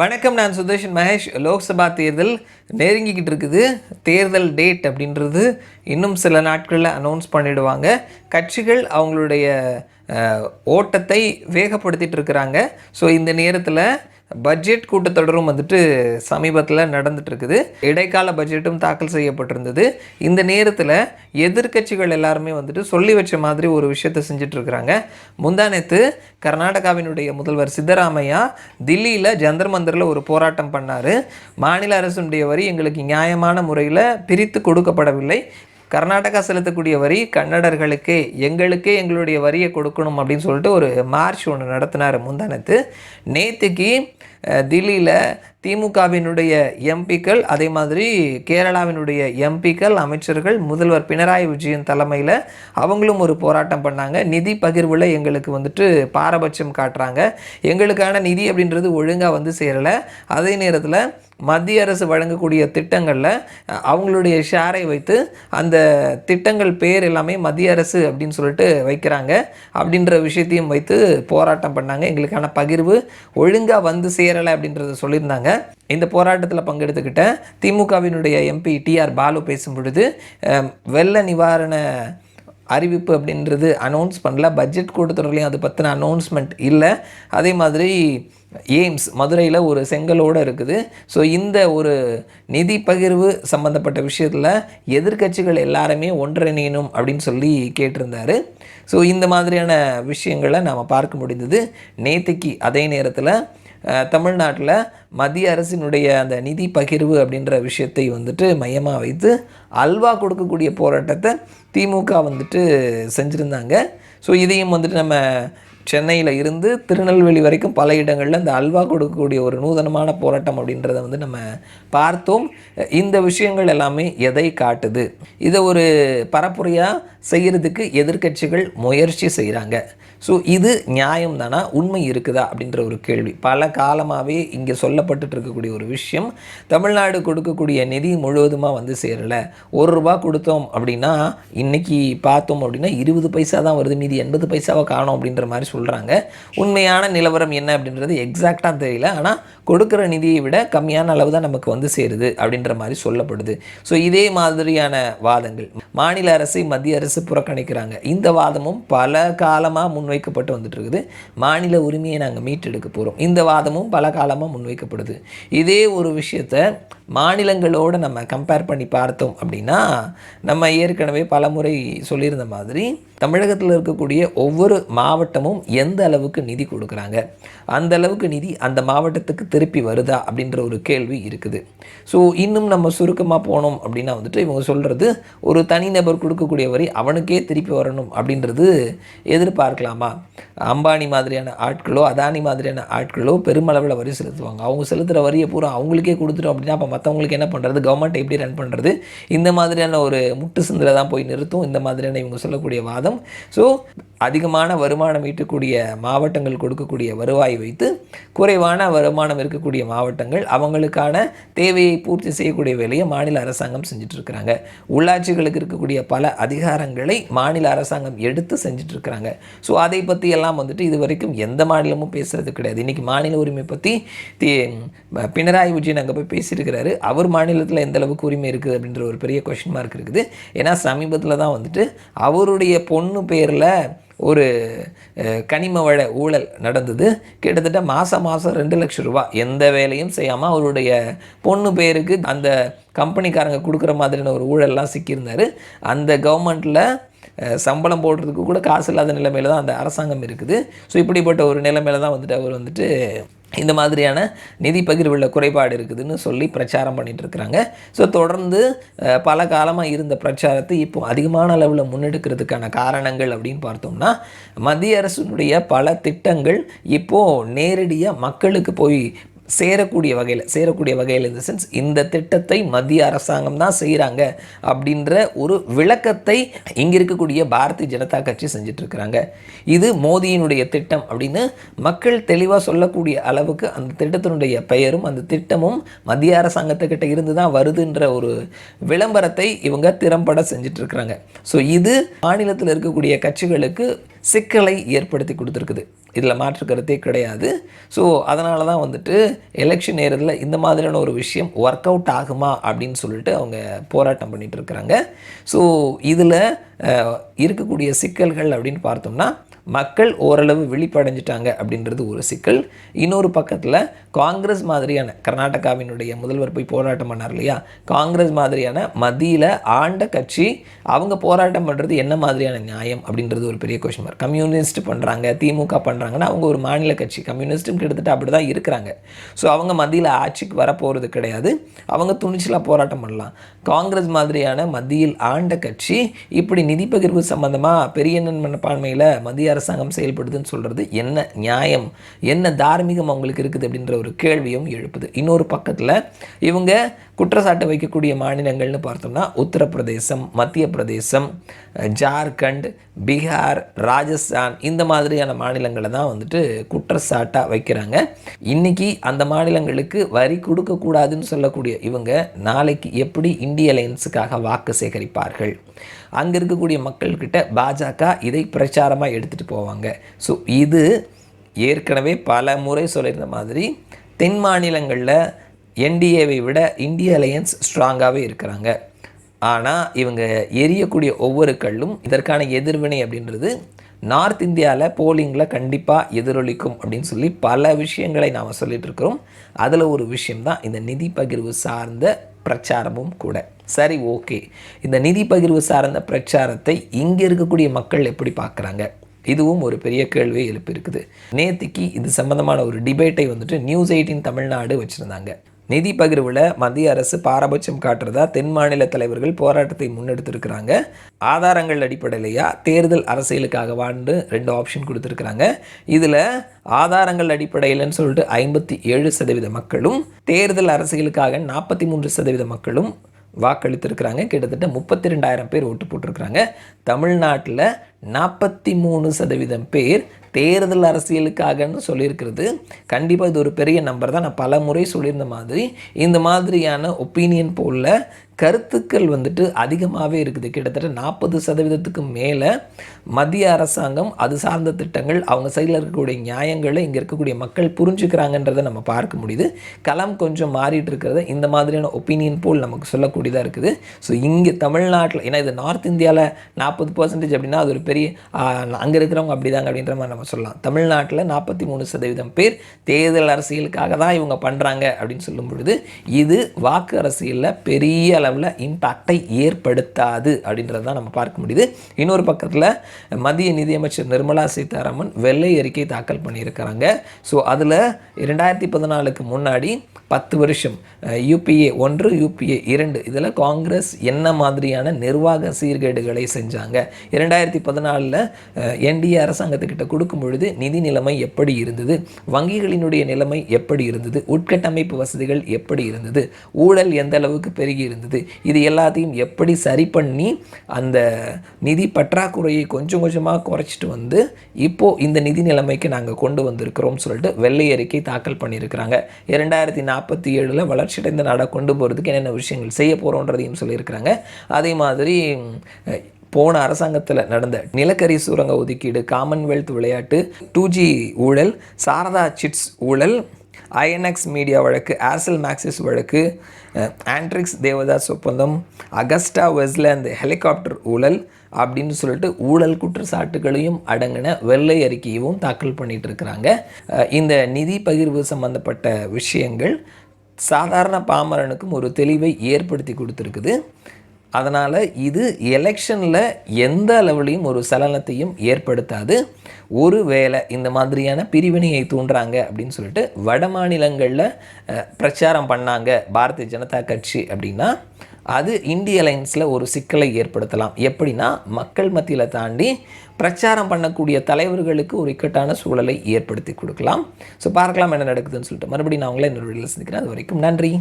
வணக்கம் நான் சுதர்ஷன் மகேஷ். லோக்சபா தேர்தல் நெருங்கிக்கிட்டு இருக்குது. தேர்தல் டேட் அப்படின்றது இன்னும் சில நாட்களில் அனௌன்ஸ் பண்ணிடுவாங்க. கட்சிகள் அவங்களுடைய ஓட்டத்தை வேகப்படுத்திகிட்டு இருக்கிறாங்க. ஸோ இந்த நேரத்தில் பட்ஜெட் கூட்டத்தொடரும் வந்துட்டு சமீபத்தில் நடந்துட்டுருக்குது. இடைக்கால பட்ஜெட்டும் தாக்கல் செய்யப்பட்டிருந்தது. இந்த நேரத்தில் எதிர்க்கட்சிகள் எல்லாருமே வந்துட்டு சொல்லி வச்ச மாதிரி ஒரு விஷயத்தை செஞ்சிட்ருக்குறாங்க முந்தானேத்து கர்நாடகாவினுடைய முதல்வர் சித்தராமையா தில்லியில் ஜந்தர் மந்தரில் ஒரு போராட்டம் பண்ணார். மாநில அரசுடைய வரி எங்களுக்கு நியாயமான முறையில் பிரித்து கொடுக்கப்படவில்லை. கர்நாடகா செலுத்தக்கூடிய வரி கன்னடர்களுக்கே எங்களுக்கே எங்களுடைய வரியை கொடுக்கணும் அப்படின்னு சொல்லிட்டு ஒரு மார்ச் ஒன்று நடத்தினார் முந்தானத்து. நேற்றுக்கு தில்லியில் திமுகவினுடைய எம்பிக்கள் அதே மாதிரி கேரளாவினுடைய எம்பிக்கள் அமைச்சர்கள் முதல்வர் பினராயி விஜயன் தலைமையில் அவங்களும் ஒரு போராட்டம் பண்ணாங்க. நிதி பகிர்வில் எங்களுக்கு வந்துட்டு பாரபட்சம் காட்டுறாங்க. எங்களுக்கான நிதி அப்படின்றது ஒழுங்காக வந்து சேரலை. அதே நேரத்தில் மத்திய அரசு வழங்கக்கூடிய திட்டங்களில் அவங்களுடைய ஷேரை வைத்து அந்த திட்டங்கள் பேர் எல்லாமே மத்திய அரசு அப்படின்னு சொல்லிட்டு வைக்கிறாங்க. அப்படின்ற விஷயத்தையும் வைத்து போராட்டம் பண்ணாங்க. எங்களுக்கான பகிர்வு ஒழுங்காக வந்து சேரலை அப்படின்றத சொல்லியிருந்தாங்க. இந்த போராட்டத்தில் பங்கெடுத்துக்கிட்ட திமுகவினுடைய எம்பி டிஆர் பாலு பேசும் பொழுது வெள்ள நிவாரண அறிவிப்பு அப்படின்றது அனௌன்ஸ் பண்ணல. பட்ஜெட் கூட்டத்தொடர்லையும் அது பற்றின அனௌன்ஸ்மெண்ட் இல்லை. அதே மாதிரி எய்ம்ஸ் மதுரையில் ஒரு செங்கலோடு இருக்குது. ஸோ இந்த ஒரு நிதி பகிர்வு சம்மந்தப்பட்ட விஷயத்தில் எதிர்க்கட்சிகள் எல்லாருமே ஒன்றிணையணும் அப்படின்னு சொல்லி கேட்டிருந்தாரு. ஸோ இந்த மாதிரியான விஷயங்களை நாம் பார்க்க முடிந்தது. நேத்திக்கு அதே நேரத்தில் தமிழ்நாட்டில் மத்திய அரசினுடைய அந்த நிதி பகிர்வு அப்படின்ற விஷயத்தை வந்துட்டு மையமாக வைத்து அல்வா கொடுக்கக்கூடிய போராட்டத்தை திமுக வந்துட்டு செஞ்சுருந்தாங்க. ஸோ இதையும் வந்துட்டு நம்ம சென்னையில் இருந்து திருநெல்வேலி வரைக்கும் பல இடங்களில் இந்த அல்வா கொடுக்கக்கூடிய ஒரு நூதனமான போராட்டம் அப்படின்றத வந்து நம்ம பார்த்தோம். இந்த விஷயங்கள் எல்லாமே எதை காட்டுது? இதை ஒரு பரப்புரையாக செய்கிறதுக்கு எதிர்க்கட்சிகள் முயற்சி செய்கிறாங்க ஸோ இது நியாயம் தானா? உண்மை இருக்குதா? அப்படின்ற ஒரு கேள்வி. பல காலமாகவே இங்கே சொல்லப்பட்டுட்டு இருக்கக்கூடிய ஒரு விஷயம். தமிழ்நாடு கொடுக்கக்கூடிய நிதி முழுவதுமாக வந்து சேரலை. ஒரு ரூபா கொடுத்தோம் அப்படின்னா இன்றைக்கி பார்த்தோம் அப்படின்னா இருபது பைசா தான் வருது. மீதி எண்பது பைசாவை காணோம் அப்படின்ற மாதிரி சொல்கிறாங்க உண்மையான நிலவரம் என்ன அப்படின்றது எக்ஸாக்டாக தெரியல. ஆனால் கொடுக்குற நிதியை விட கம்மியான அளவு தான் நமக்கு வந்து சேருது அப்படின்ற மாதிரி சொல்லப்படுது. ஸோ இதே மாதிரியான வாதங்கள் மாநில அரசை மத்திய அரசு புறக்கணிக்கிறாங்க. இந்த வாதமும் பல காலமாக முன்வைக்கப்பட்டு வந்துட்டு இருக்குது மாநில உரிமையை நாங்கள் மீட்டெடுக்க போகிறோம் இந்த வாதமும் பல காலமாக முன்வைக்கப்படுது. இதே ஒரு விஷயத்தை மாநிலங்களோடு நம்ம கம்பேர் பண்ணி பார்த்தோம் அப்படின்னா நம்ம ஏற்கனவே பல முறை சொல்லியிருந்த மாதிரி தமிழகத்தில் இருக்கக்கூடிய ஒவ்வொரு மாவட்டமும் எந்த அளவுக்கு நிதி கொடுக்குறாங்க? அந்த அளவுக்கு நிதி அந்த மாவட்டத்துக்கு திருப்பி வருதா அப்படின்ற ஒரு கேள்வி இருக்குது. ஸோ இன்னும் நம்ம சுருக்கமாக போனோம் அப்படின்னா வந்துட்டு இவங்க சொல்கிறது ஒரு தனிநபர் கொடுக்கக்கூடிய வரி அவனுக்கே திருப்பி வரணும் அப்படின்றது எதிர்பார்க்கலாமா? அம்பானி மாதிரியான ஆட்களோ அதானி மாதிரியான ஆட்களோ பெருமளவில் வரி செலுத்துவாங்க. அவங்க செலுத்துகிற வரியை பூரா அவங்களுக்கே கொடுத்துட்டோம் அப்படின்னா அப்போ மற்றவங்களுக்கு என்ன பண்ணுறது கவர்மெண்ட் எப்படி ரன் பண்ணுறது இந்த மாதிரியான ஒரு முட்டு சிந்தில் தான் போய் நிறுத்தும். இந்த மாதிரியான இவங்க சொல்லக்கூடிய வாதம். ஸோ அதிகமான வருமானம் ஈட்டக்கூடிய மாவட்டங்கள் கொடுக்கக்கூடிய வருவாயை வைத்து குறைவான வருமானம் இருக்கக்கூடிய மாவட்டங்கள் அவங்களுக்கான தேவையை பூர்த்தி செய்யக்கூடிய வேலையை மாநில அரசாங்கம் செஞ்சுட்டு இருக்கிறாங்க உள்ளாட்சிகளுக்கு இருக்கக்கூடிய பல அதிகாரங்களை மாநில அரசாங்கம் எடுத்து செஞ்சுட்டு இருக்கிறாங்க ஸோ அதை பற்றி எல்லாம் வந்துட்டு இது வரைக்கும் எந்த மாநிலமும் பேசுறது கிடையாது. இன்றைக்கி மாநில உரிமை பற்றி தி பினராயி விஜயன் அங்கே போய் பேசியிருக்கிறாரு. அவர் மாநிலத்தில் எந்த அளவுக்கு உரிமை இருக்குது அப்படின்ற ஒரு பெரிய கொஷின் மார்க் இருக்குது. ஏன்னா சமீபத்தில் தான் வந்துட்டு அவருடைய பொண்ணு பேரில் ஒரு கனிம வள ஊழல் நடந்தது. கிட்டத்தட்ட மாதம் மாதம் ரெண்டு லட்சம் ரூபா. எந்த வேலையும் செய்யாமல் அவருடைய பொண்ணு பேருக்கு அந்த கம்பெனிக்காரங்க கொடுக்குற மாதிரியான ஒரு ஊழல்லாம் சிக்கியிருந்தார். அந்த கவர்மெண்ட்டில் சம்பளம் போடுறதுக்கு கூட காசு இல்லாத நிலைமையில தான் அந்த அரசாங்கம் இருக்குது. ஸோ இப்படிப்பட்ட ஒரு நிலைமையில தான் வந்துட்டு அவர் வந்துட்டு இந்த மாதிரியான நிதி பகிர்வில் குறைபாடு இருக்குதுன்னு சொல்லி பிரச்சாரம் பண்ணிட்டு இருக்கிறாங்க ஸோ தொடர்ந்து பல காலமாக இருந்த பிரச்சாரத்தை இப்போ அதிகமான அளவில் முன்னெடுக்கிறதுக்கான காரணங்கள் அப்படின்னு பார்த்தோம்னா மத்திய அரசினுடைய பல திட்டங்கள் இப்போது நேரடியாக மக்களுக்கு போய் சேரக்கூடிய வகையில் சேரக்கூடிய வகையில் இந்த சென்ஸ் இந்த திட்டத்தை மத்திய அரசாங்கம் தான் செய்கிறாங்க அப்படின்ற ஒரு விளக்கத்தை இங்கே இருக்கக்கூடிய பாரதிய ஜனதா கட்சி செஞ்சிட்ருக்கிறாங்க. இது மோதியினுடைய திட்டம் அப்படின்னு மக்கள் தெளிவாக சொல்லக்கூடிய அளவுக்கு அந்த திட்டத்தினுடைய பெயரும் அந்த திட்டமும் மத்திய அரசாங்கத்துக்கிட்ட இருந்து தான் வருதுன்ற ஒரு விளம்பரத்தை இவங்க திறம்பட செஞ்சிட்ருக்கிறாங்க. ஸோ இது மாநிலத்தில் இருக்கக்கூடிய கட்சிகளுக்கு சிக்கலை ஏற்படுத்தி கொடுத்துருக்குது. இதில் மாற்று கருத்தே கிடையாது. ஸோ அதனால தான் வந்துட்டு எலெக்ஷன் நேரத்தில் இந்த மாதிரியான ஒரு விஷயம் ஒர்க் அவுட் ஆகுமா அப்படின்னு சொல்லிட்டு அவங்க போராட்டம் பண்ணிகிட்டு இருக்கிறாங்க. ஸோ இதில் இருக்கக்கூடிய சிக்கல்கள் அப்படின்னு பார்த்தோம்னா மக்கள் ஓரளவு விழிப்படைஞ்சிட்டாங்க அப்படின்றது ஒரு சிக்கல். இன்னொரு பக்கத்தில் காங்கிரஸ் மாதிரியான கர்நாடகாவினுடைய முதல்வர் போய் போராட்டம் பண்ணார் இல்லையா? காங்கிரஸ் மாதிரியான மத்தியில் ஆண்ட கட்சி அவங்க போராட்டம் பண்ணுறது என்ன மாதிரியான நியாயம் அப்படின்றது ஒரு பெரிய கொஷின் மார்க் கம்யூனிஸ்ட் பண்ணுறாங்க திமுக பண்ணுறாங்கன்னா அவங்க ஒரு மாநில கட்சி. கம்யூனிஸ்ட்டும் கிட்டத்தட்ட அப்படி தான் இருக்கிறாங்க. ஸோ அவங்க மத்தியில் ஆட்சிக்கு வரப்போகிறது கிடையாது. அவங்க துணிச்சலாக போராட்டம் பண்ணலாம். காங்கிரஸ் மாதிரியான மத்தியில் ஆண்ட கட்சி இப்படி நிதி பகிர்வு சம்மந்தமாக பெரிய மனப்பான்மையில் மத்திய அரசாங்கம் செயல்படுதுன்னு சொல்கிறது என்ன நியாயம்? என்ன தார்மீகம் அவங்களுக்கு இருக்குது அப்படின்ற ஒரு கேள்வியும் எழுப்புது. இன்னொரு பக்கத்தில் இவங்க குற்றச்சாட்டு வைக்கக்கூடிய மாநிலங்கள்னு பார்த்தோம்னா உத்தரப்பிரதேசம் மத்திய பிரதேசம் ஜார்க்கண்ட் பீகார் ராஜஸ்தான் இந்த மாதிரியான மாநிலங்களை தான் வந்துட்டு குற்றச்சாட்டாக வைக்கிறாங்க. இன்றைக்கி அந்த மாநிலங்களுக்கு வரி கொடுக்கக்கூடாதுன்னு சொல்லக்கூடிய இவங்க நாளைக்கு எப்படி இந்திய அலையன்ஸுக்காக வாக்கு சேகரிப்பார்கள்? அங்கே இருக்கக்கூடிய மக்கள்கிட்ட பாஜக இதை பிரச்சாரமாக எடுத்துகிட்டு போவாங்க. ஸோ இது ஏற்கனவே பல முறை சொல்லியிருந்த மாதிரி தென் மாநிலங்களில் என்டிஏவை விட இந்திய அலையன்ஸ் ஸ்ட்ராங்காகவே இருக்கிறாங்க. ஆனால் இவங்க எரியக்கூடிய ஒவ்வொரு கல்லும் இதற்கான எதிர்வினை அப்படின்றது நார்த் இந்தியாவில் போலிங்கில் கண்டிப்பாக எதிரொலிக்கும் அப்படின்னு சொல்லி பல விஷயங்களை நாம் சொல்லிகிட்டு இருக்கிறோம். அதில் ஒரு விஷயம்தான் இந்த நிதி பகிர்வு சார்ந்த பிரச்சாரமும் கூட. சரி ஓகே. இந்த நிதி பகிர்வு சார்ந்த பிரச்சாரத்தை இங்கே இருக்கக்கூடிய மக்கள் எப்படி பார்க்குறாங்க? இதுவும் ஒரு பெரிய கேள்வியை எழுப்பியிருக்குது. நேத்திக்கு இது சம்பந்தமான ஒரு டிபேட்டை வந்துட்டு நியூஸ் எயிட்டின் தமிழ்நாடு வச்சுருந்தாங்க. நிதி பகிர்வில் மத்திய அரசு பாரபட்சம் காட்டுறதா தென் மாநில தலைவர்கள் போராட்டத்தை முன்னெடுத்திருக்கிறாங்க. ஆதாரங்கள் அடிப்படையிலையா தேர்தல் அரசியலுக்காக வாண்டு ரெண்டு ஆப்ஷன் கொடுத்துருக்குறாங்க. இதில் ஆதாரங்கள் அடிப்படையில்னு சொல்லிட்டு ஐம்பத்தி ஏழு சதவீத மக்களும் தேர்தல் அரசியலுக்காக நாற்பத்தி மூன்று சதவீத மக்களும் வாக்களித்திருக்கிறாங்க. கிட்டத்தட்ட முப்பத்தி ரெண்டாயிரம் பேர் ஓட்டு போட்டிருக்கிறாங்க. தமிழ்நாட்டில் நாற்பத்தி மூணு சதவீதம் பேர் தேர்தல் அரசியலுக்காகன்னு சொல்லியிருக்கிறது. கண்டிப்பாக இது ஒரு பெரிய நம்பர் தான். நான் பல முறை சொல்லியிருந்த மாதிரி. இந்த மாதிரியான ஒப்பீனியன் போலில் கருத்துக்கள் வந்துட்டு அதிகமாகவே இருக்குது. கிட்டத்தட்ட நாற்பது சதவீதத்துக்கு மேலே மத்திய அரசாங்கம் அது சார்ந்த திட்டங்கள் அவங்க சைடில் இருக்கக்கூடிய நியாயங்களை இங்கே இருக்கக்கூடிய மக்கள் புரிஞ்சுக்கிறாங்கன்றதை நம்ம பார்க்க முடியுது. களம் கொஞ்சம் மாறிட்டு இருக்கிறத. இந்த மாதிரியான ஒப்பீனியன் போல் நமக்கு சொல்லக்கூடியதாக இருக்குது. ஸோ இங்கே தமிழ்நாட்டில் ஏன்னா இது நார்த் இந்தியாவில் நாற்பது பர்சன்டேஜ் அப்படின்னா அது ஒரு பெரிய அங்கே இருக்கிறவங்க அப்படிதாங்க அப்படின்ற மாதிரி நம்ம சொல்லலாம். தமிழ்நாட்டில் நாற்பத்தி மூணு சதவீதம் பேர் தேர்தல் அரசியலுக்காக தான் இவங்க பண்ணுறாங்க அப்படின்னு சொல்லும் பொழுது இது வாக்கு அரசியலில் பெரிய அளவில் இம்பாக்டை ஏற்படுத்தாது அப்படின்றது தான் நம்ம பார்க்க முடியுது. இன்னொரு பக்கத்தில் மத்திய நிதியமைச்சர் நிர்மலா சீதாராமன் வெள்ளை அறிக்கை தாக்கல் பண்ணியிருக்கிறாங்க. ஸோ அதில் இரண்டாயிரத்தி பதினாலுக்கு முன்னாடி பத்து வருஷம். யூபிஏ ஒன்று யூபிஏ இரண்டு. இதில் காங்கிரஸ் என்ன மாதிரியான நிர்வாக சீர்கேடுகளை செஞ்சாங்க? இரண்டாயிரத்தி பதினாலில் என்டிஏ அரசாங்கத்துக்கிட்ட கொடுக்கும் பொழுது நிதி நிலைமை எப்படி இருந்தது? வங்கிகளினுடைய நிலைமை எப்படி இருந்தது? உட்கட்டமைப்பு வசதிகள் எப்படி இருந்தது? ஊழல் எந்த அளவுக்கு பெருகி இருந்தது? இது எல்லாத்தையும் எப்படி சரி பண்ணி அந்த நிதி பற்றாக்குறையை கொஞ்சம் கொஞ்சமாக குறைச்சிட்டு வந்து இப்போது இந்த நிதி நிலைமைக்கு நாங்கள் கொண்டு வந்திருக்கிறோம் சொல்லிட்டு வெள்ளை அறிக்கை தாக்கல் பண்ணியிருக்கிறாங்க. இரண்டாயிரத்தி நாற்பத்தி ஏழில் வளர்ச்சியடைந்த நாடாக கொண்டு போகிறதுக்கு என்னென்ன விஷயங்கள் செய்ய போகிறோன்றதையும் சொல்லியிருக்கிறாங்க. அதே மாதிரி போன அரசாங்கத்தில் நடந்த நிலக்கரி சுரங்க ஒதுக்கீடு காமன்வெல்த் விளையாட்டு டூ ஜி ஊழல் சாரதா சிட்ஸ் ஊழல் ஐஎன்எக்ஸ் மீடியா வழக்கு ஏர்செல் மேக்சிஸ் வழக்கு ஆண்ட்ரிக்ஸ் தேவதாஸ் ஒப்பந்தம் அகஸ்டா வெஸ்லேண்ட் ஹெலிகாப்டர் ஊழல் அப்படின்னு சொல்லிட்டு ஊழல் குற்றச்சாட்டுகளையும் அடங்கின வெள்ளை அறிக்கையும் தாக்கல் பண்ணிட்டு இருக்கிறாங்க இந்த நிதி பகிர்வு சம்பந்தப்பட்ட விஷயங்கள் சாதாரண பாமரனுக்கும் ஒரு தெளிவை ஏற்படுத்தி கொடுத்துருக்குது. அதனால் இது எலெக்ஷனில் எந்த அளவுலையும் ஒரு சலனத்தையும் ஏற்படுத்தாது. ஒரு வேளை இந்த மாதிரியான பிரிவினையை தூண்டுறாங்க அப்படின்னு சொல்லிட்டு வட மாநிலங்களில் பிரச்சாரம் பண்ணாங்க பாரதிய ஜனதா கட்சி அப்படின்னா அது இந்திய அலைன்ஸில் ஒரு சிக்கலை ஏற்படுத்தலாம். எப்படின்னா மக்கள் மத்தியில் தாண்டி பிரச்சாரம் பண்ணக்கூடிய தலைவர்களுக்கு ஒரு இக்கட்டான சூழலை ஏற்படுத்தி கொடுக்கலாம். ஸோ பார்க்கலாம் என்ன நடக்குதுன்னு சொல்லிட்டு. மறுபடியும் நான் உங்களை என்னோட சந்திக்கிறேன். அது வரைக்கும் நன்றி.